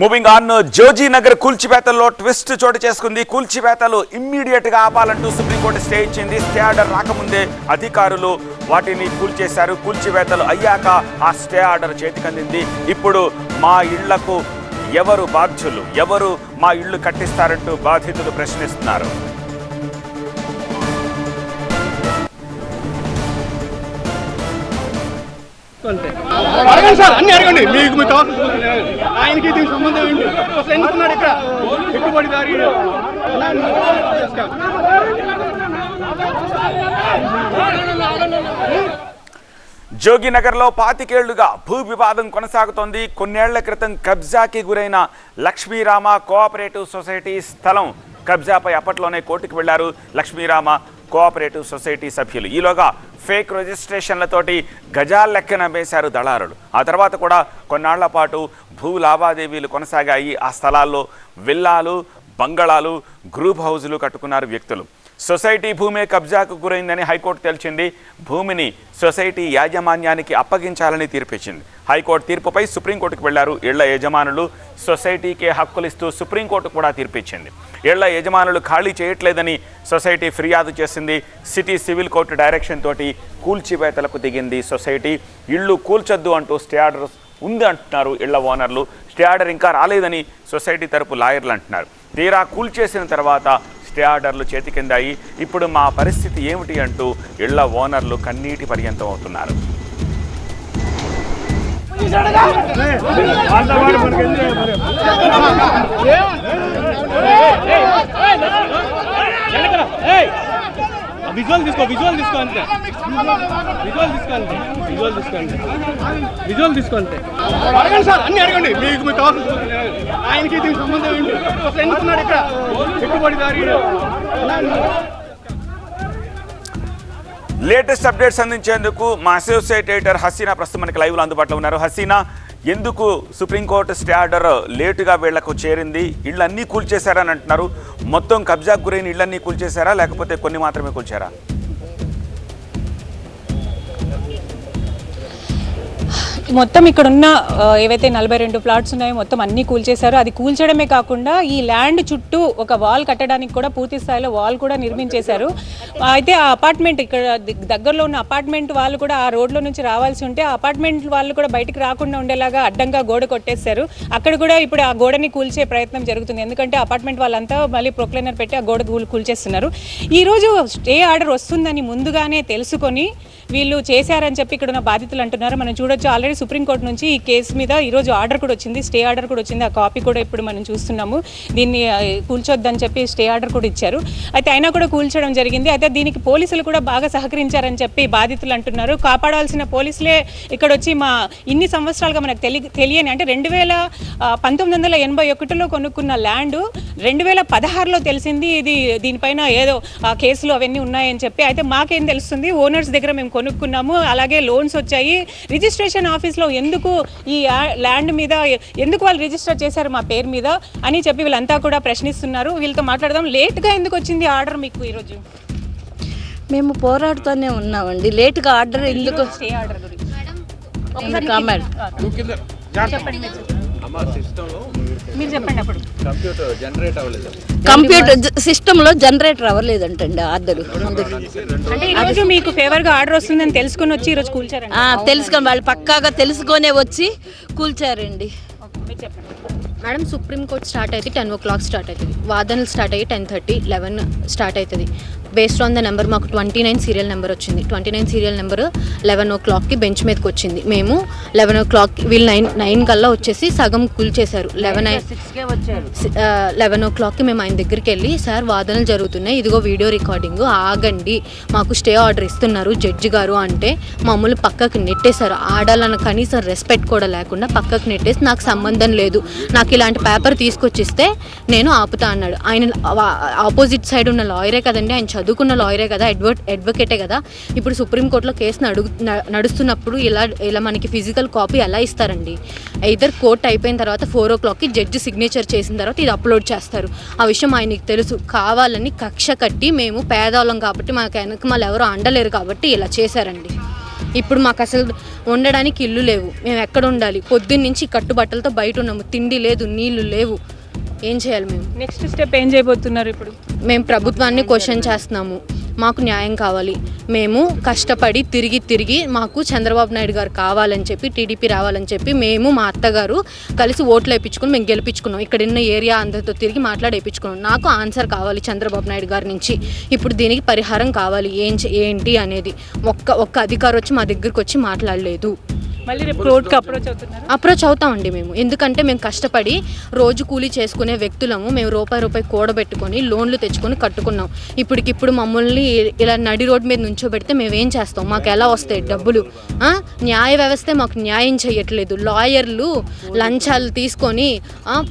Moving on Joji Nagar కూల్చిపేతల్లో twist చోటు చేసుకుంది. కూల్చిపేతలు ఇమ్మీడియట్గా ఆపాలంటూ సుప్రీంకోర్టు స్టే ఇచ్చింది. స్టే ఆర్డర్ రాకముందే అధికారులు వాటిని కూల్చేశారు. కూల్చివేతలు అయ్యాక ఆ స్టే ఆర్డర్ చేతికందింది ఇప్పుడు మా ఇళ్ళకు ఎవరు బాధ్యులు? ఎవరు మా ఇళ్ళు కట్టిస్తారంటూ బాధితులు ప్రశ్నిస్తున్నారు. అడగండి సార్ అన్ని అడగండి. మీకు మీ ఆయనకి దీనికి సంబంధం ఏంటి? అసలు ఎందుకున్నాడు ఇక్కడ? పెట్టుబడిదారి జోగినగర్లో పాతికేళ్ళుగా భూ వివాదం కొనసాగుతోంది. కొన్నేళ్ళ క్రితం కబ్జాకి గురైన లక్ష్మీరామ కోఆపరేటివ్ సొసైటీ స్థలం కబ్జాపై అప్పట్లోనే కోర్టుకు వెళ్ళారు లక్ష్మీరామ కోఆపరేటివ్ సొసైటీ సభ్యులు. ఈలోగా ఫేక్ రిజిస్ట్రేషన్లతోటి గజాల లెక్కన వేశారు దళారులు. ఆ తర్వాత కూడా కొన్నాళ్ళ పాటు భూ లావాదేవీలు కొనసాగాయి. ఆ స్థలాల్లో విల్లాలు బంగళాలు గ్రూప్ హౌజులు కట్టుకున్నారు వ్యక్తులు. సొసైటీ భూమే కబ్జాకు గురైందని హైకోర్టు తేల్చింది. భూమిని సొసైటీ యాజమాన్యానికి అప్పగించాలని తీర్పిచ్చింది. హైకోర్టు తీర్పుపై సుప్రీంకోర్టుకు వెళ్ళారు. ఇళ్ళ యజమానులు సొసైటీకే హక్కులిస్తూ సుప్రీంకోర్టు కూడా తీర్పిచ్చింది. ఇళ్ళ యజమానులు ఖాళీ చేయట్లేదని సొసైటీ ఫిర్యాదు చేసింది. సిటీ సివిల్ కోర్టు డైరెక్షన్ తోటి కూల్చివేతలకు దిగింది సొసైటీ. ఇళ్ళు కూల్చొద్దు అంటూ స్టే ఆర్డర్ ఉంది అంటున్నారు ఇళ్ళ ఓనర్లు. స్టే ఆర్డర్ ఇంకా రాలేదని సొసైటీ తరపు లాయర్లు అంటున్నారు. తీరా కూల్చేసిన తర్వాత స్టే ఆర్డర్లు చేతికిందాయి ఇప్పుడు మా పరిస్థితి ఏమిటి అంటూ ఇళ్ళ ఓనర్లు కన్నీటి పర్యంతం అవుతున్నారు విజువల్ తీసుకో విజువల్ తీసుకో అంతే విజువల్ తీసుకో అంతే విజువల్ తీసుకో అంతే విజువల్ తీసుకో అంతే అడగండి సార్ అన్ని అడగండి. మీకు మీ కావాల్సిన. ఆయనకి దీనికి సంబంధం ఏంటి అసలు ఎందుకున్నాడు ఇక్కడ. పెట్టుబడిదారి లేటెస్ట్ అప్డేట్స్ అందించేందుకు మా అసోసియేట్ ఎడిటర్ హసీనా ప్రస్తుతం మనకి లైవ్లో అందుబాటులో ఉన్నారు. హసీనా ఎందుకు సుప్రీంకోర్టు స్టే ఆర్డర్ లేటుగా వీళ్ళకు చేరింది? ఇళ్ళన్నీ కూల్చేశారని అంటున్నారు. మొత్తం కబ్జాకు గురైన ఇళ్ళన్నీ కూల్చేశారా? లేకపోతే కొన్ని మాత్రమే కూల్చారా? మొత్తం ఇక్కడ ఉన్న ఏవైతే నలభై రెండు ప్లాట్స్ ఉన్నాయో మొత్తం అన్ని కూల్చేశారు అది కూల్చడమే కాకుండా ఈ ల్యాండ్ చుట్టూ ఒక వాల్ కట్టడానికి కూడా పూర్తి స్థాయిలో వాల్ కూడా నిర్మించేశారు. అయితే ఆ అపార్ట్మెంట్ ఇక్కడ దగ్గరలో ఉన్న అపార్ట్మెంట్ వాళ్ళు కూడా ఆ రోడ్లో నుంచి రావాల్సి ఉంటే ఆ అపార్ట్మెంట్ వాళ్ళు కూడా బయటకు రాకుండా ఉండేలాగా అడ్డంగా గోడ కొట్టేశారు. అక్కడ కూడా ఇప్పుడు ఆ గోడని కూల్చే ప్రయత్నం జరుగుతుంది. ఎందుకంటే అపార్ట్మెంట్ వాళ్ళంతా మళ్ళీ ప్రొక్లైనర్ పెట్టి ఆ గోడ కూల్చేస్తున్నారు ఈ రోజు స్టే ఆర్డర్ వస్తుందని ముందుగానే తెలుసుకొని వీళ్ళు చేశారని చెప్పి ఇక్కడ ఉన్న బాధితులు అంటున్నారు. మనం చూడొచ్చు ఆల్రెడీ సుప్రీంకోర్టు నుంచి ఈ కేసు మీద ఈరోజు ఆర్డర్ కూడా వచ్చింది. స్టే ఆర్డర్ కూడా వచ్చింది. ఆ కాపీ కూడా ఇప్పుడు మనం చూస్తున్నాము. దీన్ని కూల్చొద్దని చెప్పి స్టే ఆర్డర్ కూడా ఇచ్చారు. అయితే అయినా కూడా కూల్చడం జరిగింది. అయితే దీనికి పోలీసులు కూడా బాగా సహకరించారని చెప్పి బాధితులు అంటున్నారు. కాపాడాల్సిన పోలీసులే ఇక్కడ వచ్చి మా ఇన్ని సంవత్సరాలుగా మనకు తెలి తెలియని అంటే రెండు వేల పంతొమ్మిది వందల ఎనభై ఒకటిలో కొనుక్కున్న ల్యాండ్ రెండు వేల పదహారులో తెలిసింది. ఇది దీనిపైన ఏదో ఆ, కేసులు అవన్నీ ఉన్నాయని చెప్పి. అయితే మాకేం తెలుస్తుంది? ఓనర్స్ దగ్గర మేము కొనుక్కున్నాము. అలాగే లోన్స్ వచ్చాయి. రిజిస్ట్రేషన్ ఆఫీస్లో ఎందుకు ఈ ల్యాండ్ మీద ఎందుకు వాళ్ళు రిజిస్టర్ చేశారు మా పేరు మీద అని చెప్పి వీళ్ళంతా కూడా ప్రశ్నిస్తున్నారు. వీళ్ళతో మాట్లాడదాం. లేట్గా ఎందుకు వచ్చింది ఆర్డర్ మీకు ఈరోజు? మేము పోరాడుతూనే ఉన్నామండి. లేట్గా ఆర్డర్ ఎందుకు ఆర్డర్ గురించి చెప్పండి మీరు చెప్పండి. కంప్యూటర్ సిస్టంలో జనరేటర్ అవ్వలేదంటండి ఆర్డర్ అంటే ఈరోజు మీకు ఫేవర్గా ఆర్డర్ వస్తుందని తెలుసుకొని వచ్చి ఈరోజు కూల్చారండి. ఆ, తెలుసుకొని వాళ్ళు పక్కాగా తెలుసుకొనే వచ్చి కూల్చారండి. మీరు చెప్పండి. మేడం సుప్రీం కోర్ట్ స్టార్ట్ అయితే టెన్ ఓ క్లాక్ స్టార్ట్ అవుతుంది. వాదనలు స్టార్ట్ అయ్యి టెన్ థర్టీ లెవెన్ స్టార్ట్ అవుతుంది. బేస్డ్ ఆన్ ద నెంబర్ మాకు ట్వంటీ నైన్ సీరియల్ నెంబర్ వచ్చింది. Twenty nine serial number eleven ఓ క్లాక్కి బెంచ్ మీదకి వచ్చింది. మేము లెవెన్ ఓ క్లాక్ వీళ్ళు నైన్ నైన్ కల్లా వచ్చేసి సగం కూల్చేశారు లెవెన్ లెవెన్ ఓ క్లాక్కి మేము ఆయన దగ్గరికి వెళ్ళి సార్ వాదనలు జరుగుతున్నాయి. ఇదిగో వీడియో రికార్డింగ్. ఆగండి. మాకు స్టే ఆర్డర్ ఇస్తున్నారు జడ్జి గారు అంటే మమ్మల్ని పక్కకు నెట్టేశారు. ఆడాలన్న కనీసం రెస్పెక్ట్ కూడా లేకుండా పక్కకు నెట్టేసి నాకు సంబంధం లేదు. నాకు ఇలాంటి పేపర్ తీసుకొచ్చిస్తే నేను ఆపుతా అన్నాడు. ఆయన ఆపోజిట్ సైడ్ ఉన్న లాయరే కదండి ఆయన చదువుకున్న లాయరే కదా అడ్వర్ అడ్వకేటే కదా. ఇప్పుడు సుప్రీంకోర్టులో కేసు నడుగు నడుస్తున్నప్పుడు ఇలా ఇలా మనకి ఫిజికల్ కాపీ ఎలా ఇస్తారండి? ఇద్దరు కోర్ట్ అయిపోయిన తర్వాత ఫోర్ ఓ క్లాక్కి జడ్జి సిగ్నేచర్ చేసిన తర్వాత ఇది అప్లోడ్ చేస్తారు. ఆ విషయం ఆయనకి తెలుసు. కావాలని కక్ష కట్టి మేము పేదవాళ్ళం కాబట్టి మాకు వెనక మళ్ళీ ఎవరు అండలేరు కాబట్టి ఇలా చేశారండి. ఇప్పుడు మాకు అసలు ఉండడానికి ఇల్లు లేవు. మేము ఎక్కడ ఉండాలి? పొద్దున్న నుంచి కట్టుబట్టలతో బయట ఉన్నాము. తిండి లేదు నీళ్ళు లేవు. ఏం చేయాలి మేము? నెక్స్ట్ స్టెప్ ఏం చేయబోతున్నారు ఇప్పుడు? మేము ప్రభుత్వాన్ని క్వశ్చన్ చేస్తున్నాము. మాకు న్యాయం కావాలి. మేము కష్టపడి తిరిగి తిరిగి మాకు చంద్రబాబు నాయుడు గారు కావాలని చెప్పి టీడీపీ రావాలని చెప్పి మేము మా అత్తగారు కలిసి ఓట్లు వేయించుకుని మేము గెలిపించుకున్నాం. ఇక్కడ ఉన్న ఏరియా అందరితో తిరిగి మాట్లాడి వేయించుకున్నాం నాకు ఆన్సర్ కావాలి చంద్రబాబు నాయుడు గారి నుంచి. ఇప్పుడు దీనికి పరిహారం కావాలి. ఏం ఏంటి అనేది ఒక్క ఒక్క అధికారి వచ్చి మా దగ్గరికి వచ్చి మాట్లాడలేదు. మళ్ళీ రేపు కోర్టుకి అప్రోచ్ అవుతున్నారు? అప్రోచ్ అవుతామండి మేము. ఎందుకంటే మేము కష్టపడి రోజు కూలీ చేసుకునే వ్యక్తులము. మేము రూపాయి రూపాయి కూడబెట్టుకొని లోన్లు తెచ్చుకొని కట్టుకున్నాం. ఇప్పటికిప్పుడు మమ్మల్ని ఇలా నడి రోడ్ మీద నుంచోబెడితే మేము ఏం చేస్తాం? మాకు ఎలా వస్తాయి డబ్బులు? న్యాయ వ్యవస్థే మాకు న్యాయం చేయట్లేదు లాయర్లు లంచాలు తీసుకొని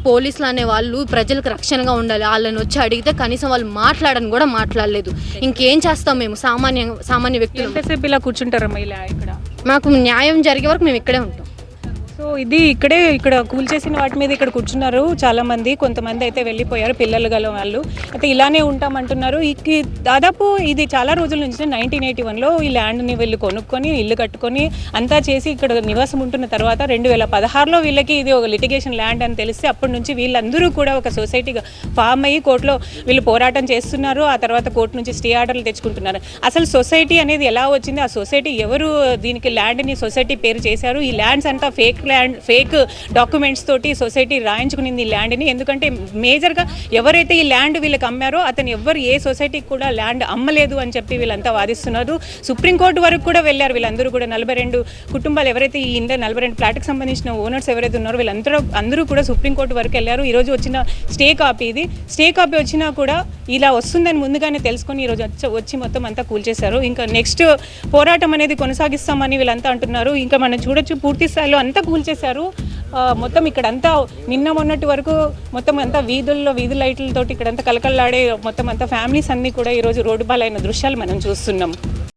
పోలీసులు అనే వాళ్ళు ప్రజలకు రక్షణగా ఉండాలి. వాళ్ళని వచ్చి అడిగితే కనీసం వాళ్ళు మాట్లాడని కూడా మాట్లాడలేదు. ఇంకేం చేస్తాం మేము? సామాన్య సామాన్య వ్యక్తులు. ఎంతసేపు ఇలా కూర్చుంటారమ్మా ఇలా ఇక్కడ? మాకు న్యాయం జరిగే వరకు మేము ఇక్కడే ఉంటాం. సో ఇది ఇక్కడే ఇక్కడ కూల్చేసిన వాటి మీద ఇక్కడ కూర్చున్నారు చాలా మంది. కొంతమంది అయితే వెళ్ళిపోయారు పిల్లలు గల వాళ్ళు. అయితే ఇలానే ఉంటామంటున్నారు. ఈ దాదాపు ఇది చాలా రోజుల నుంచి నైన్టీన్ ఎయిటీ వన్లో ఈ ల్యాండ్ని వీళ్ళు కొనుక్కొని ఇల్లు కట్టుకొని అంతా చేసి ఇక్కడ నివాసం ఉంటున్న తర్వాత రెండు వేల పదహారులో వీళ్ళకి ఇది ఒక లిటిగేషన్ ల్యాండ్ అని తెలిస్తే అప్పటి నుంచి వీళ్ళందరూ కూడా ఒక సొసైటీగా ఫామ్ అయ్యి కోర్టులో వీళ్ళు పోరాటం చేస్తున్నారు. ఆ తర్వాత కోర్టు నుంచి స్టే ఆర్డర్లు తెచ్చుకుంటున్నారు. అసలు సొసైటీ అనేది ఎలా వచ్చింది? ఆ సొసైటీ ఎవరు దీనికి ల్యాండ్ని సొసైటీ పేరు చేశారు? ఈ ల్యాండ్స్ అంతా ఫేక్ ల్యాండ్ ఫేక్ డాక్యుమెంట్స్ తోటి సొసైటీ రాయించుకునింది ఈ ల్యాండ్ని. ఎందుకంటే మేజర్గా ఎవరైతే ఈ ల్యాండ్ వీళ్ళకి అమ్మారో అతను ఎవ్వరు ఏ సొసైటీకి కూడా ల్యాండ్ అమ్మలేదు అని చెప్పి వీళ్ళంతా వాదిస్తున్నారు. సుప్రీంకోర్టు వరకు కూడా వెళ్ళారు వీళ్ళందరూ కూడా. నలభై రెండు కుటుంబాలు ఎవరైతే ఈ ఇంట్లో నలభై రెండు ఫ్లాట్కి సంబంధించిన ఓనర్స్ ఎవరైతే ఉన్నారో వీళ్ళందరూ అందరూ కూడా సుప్రీంకోర్టు వరకు వెళ్ళారు. ఈరోజు వచ్చిన స్టే కాపీ ఇది. స్టే కాపీ వచ్చినా కూడా ఇలా వస్తుందని ముందుగానే తెలుసుకొని ఈరోజు వచ్చి వచ్చి మొత్తం అంతా కూల్చేశారు. ఇంకా నెక్స్ట్ పోరాటం అనేది కొనసాగిస్తామని వీళ్ళంతా అంటున్నారు. ఇంకా మనం చూడొచ్చు పూర్తి స్థాయిలో అంతా కూల్చేశారు ఆ, మొత్తం ఇక్కడంతా నిన్న మొన్నటి వరకు మొత్తం అంతా వీధుల్లో వీధి లైట్లతోటి ఇక్కడంతా కలకల్లాడే మొత్తం అంతా ఫ్యామిలీస్ అన్నీ కూడా ఈరోజు రోడ్డు బాలైన దృశ్యాలు మనం చూస్తున్నాం.